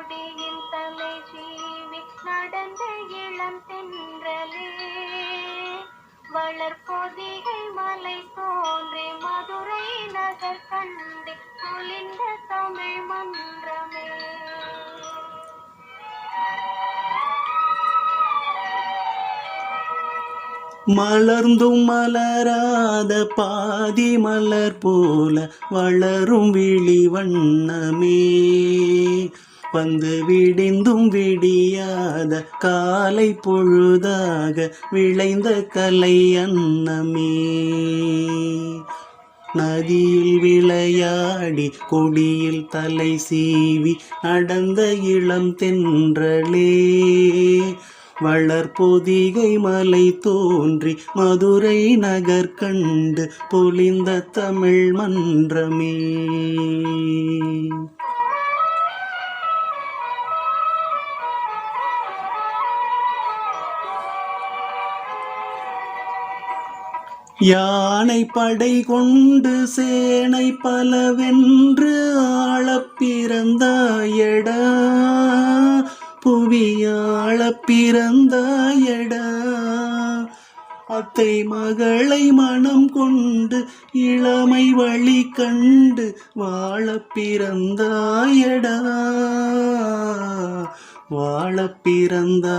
கொடியில் தலை சீவி நடந்த இளம் தென்றலே. வளர்பொதிகை மலை தோன்றி மதுரை நகர் கண்டு பொலிந்த தமிழ் மன்றமே. மலர்ந்தும் மலராத பாதி மலர் போல வளரும் விழி வண்ணமே. வந்து விடிந்தும் விடியாத காலை பொழுதாக விளைந்த கலை அன்னமே. நதியில் விளையாடி கொடியில் தலை சீவி நடந்த இளம் தென்றலே. வளர்பொதிகை மலை தோன்றி மதுரை நகர் கண்டு பொலிந்த தமிழ் மன்றமே. யானை படை கொண்டு சேனை பலவென்று ஆளப் பிறந்தாயடா. புவியாளப் பிறந்தாயடா. அத்தை மகளை மனம் கொண்டு இளமை வழி கண்டு வாழப் பிறந்தாயடா. வாழப் பிறந்தாயடா.